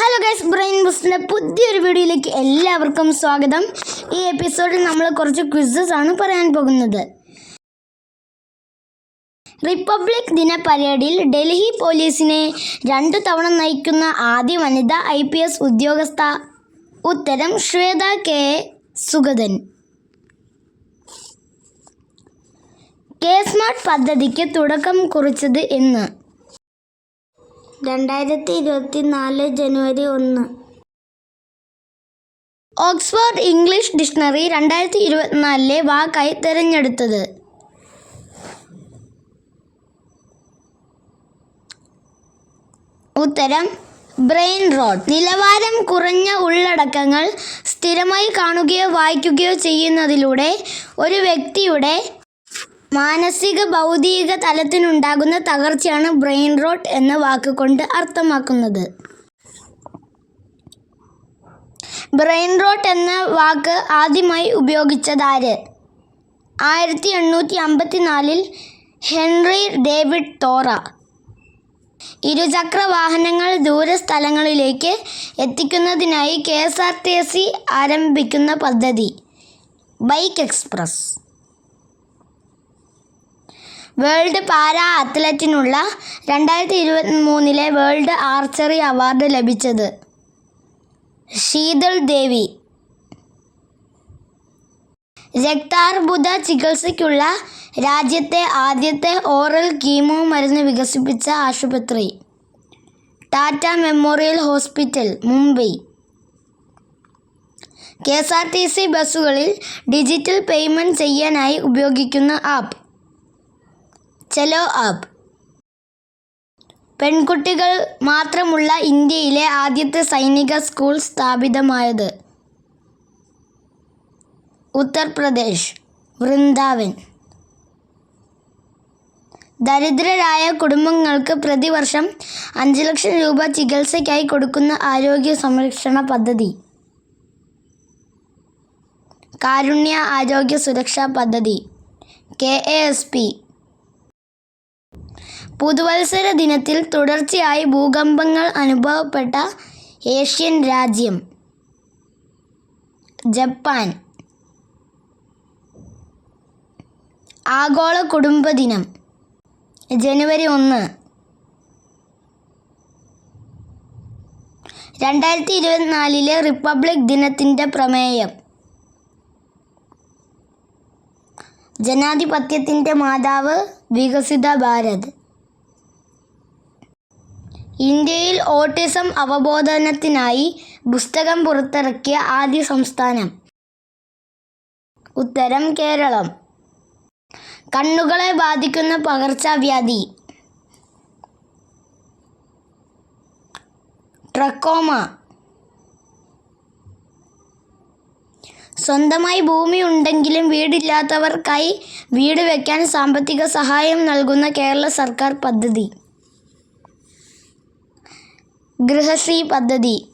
Hello guys brain ബുസ്റ്റിന്റെ പുതിയൊരു വീഡിയോയിലേക്ക് എല്ലാവർക്കും സ്വാഗതം. ഈ എപ്പിസോഡിൽ നമ്മൾ കുറച്ച് ക്വിസസ് ആണ് പറയാൻ പോകുന്നത്. റിപ്പബ്ലിക് ദിന പരേഡിൽ ഡൽഹി പോലീസിനെ രണ്ടു തവണ നയിക്കുന്ന ആദ്യ വനിത ഐ പി എസ് ഉദ്യോഗസ്ഥ ഉത്തരം Shweta K. Sugathan. K smart പദ്ധതിക്ക് തുടക്കം കുറിച്ചത് എന്ന്. രണ്ടായിരത്തി ഇരുപത്തി നാല് ജനുവരി ഒന്ന്. ഓക്സ്ഫോർഡ് ഇംഗ്ലീഷ് ഡിക്ഷണറി രണ്ടായിരത്തി ഇരുപത്തിനാലിലെ വാക്കായി തിരഞ്ഞെടുത്തത്. ഉത്തരം ബ്രെയിൻ റോഡ് നിലവാരം കുറഞ്ഞ ഉള്ളടക്കങ്ങൾ സ്ഥിരമായി കാണുകയോ വായിക്കുകയോ ചെയ്യുന്നതിലൂടെ ഒരു വ്യക്തിയുടെ മാനസിക ഭൗതിക തലത്തിനുണ്ടാകുന്ന തകർച്ചയാണ് ബ്രെയിൻ റോട്ട് എന്ന വാക്കുകൊണ്ട് അർത്ഥമാക്കുന്നത്. ബ്രെയിൻ റോട്ട് എന്ന വാക്ക് ആദ്യമായി ഉപയോഗിച്ചതാര്? ആയിരത്തി എണ്ണൂറ്റി അമ്പത്തിനാലിൽ ഹെൻറി ഡേവിഡ് തോറ. ഇരുചക്ര വാഹനങ്ങൾ ദൂരസ്ഥലങ്ങളിലേക്ക് എത്തിക്കുന്നതിനായി K S R T C ആരംഭിക്കുന്ന പദ്ധതി. Bike express. വേൾഡ് പാരാ അത്ലറ്റിനുള്ള രണ്ടായിരത്തി ഇരുപത്തി മൂന്നിലെ വേൾഡ് ആർച്ചറി അവാർഡ് ലഭിച്ചത് ശീതൾ ദേവി. രക്താർബുദ ചികിത്സയ്ക്കുള്ള രാജ്യത്തെ ആദ്യത്തെ ഓറൽ കീമോ മരുന്ന് വികസിപ്പിച്ച ആശുപത്രി. Tata memorial hospital Mumbai. K S R T C ബസ്സുകളിൽ ഡിജിറ്റൽ പേയ്മെന്റ് ചെയ്യാനായി ഉപയോഗിക്കുന്ന ആപ്പ്. ചെലോ അബ് പെൺകുട്ടികൾ മാത്രമുള്ള ഇന്ത്യയിലെ ആദ്യത്തെ സൈനിക സ്കൂൾ സ്ഥാപിതമായത് ഉത്തർപ്രദേശ് വൃന്ദാവൻ. ദരിദ്രരായ കുടുംബങ്ങൾക്ക് പ്രതിവർഷം അഞ്ച് ലക്ഷം രൂപ ചികിത്സയ്ക്കായി കൊടുക്കുന്ന ആരോഗ്യ സംരക്ഷണ പദ്ധതി. കാരുണ്യ ആരോഗ്യ സുരക്ഷാ പദ്ധതി കെ എ എസ് പി. പുതുവത്സര ദിനത്തിൽ തുടർച്ചയായി ഭൂകമ്പങ്ങൾ അനുഭവപ്പെട്ട ഏഷ്യൻ രാജ്യം ജപ്പാൻ. ആഗോള കുടുംബ ദിനം. ജനുവരി ഒന്ന്. രണ്ടായിരത്തി ഇരുപത്തിനാലിലെ റിപ്പബ്ലിക് ദിനത്തിന്റെ പ്രമേയം. ജനാധിപത്യത്തിന്റെ മാതാവ് വികസിത ഭാരത്. ഇന്ത്യയിൽ ഓട്ടിസം അവബോധനത്തിനായി പുസ്തകം പുറത്തിറക്കിയ ആദ്യ സംസ്ഥാനം. ഉത്തരം കേരളം. കണ്ണുകളെ ബാധിക്കുന്ന പകർച്ചവ്യാധി. ട്രക്കോമ. സ്വന്തമായി ഭൂമി ഉണ്ടെങ്കിലും വീടില്ലാത്തവർക്കായി വീട് വയ്ക്കാൻ സാമ്പത്തിക സഹായം നൽകുന്ന കേരള സർക്കാർ പദ്ധതി. ഗൃഹശ്രീ പദ്ധതി.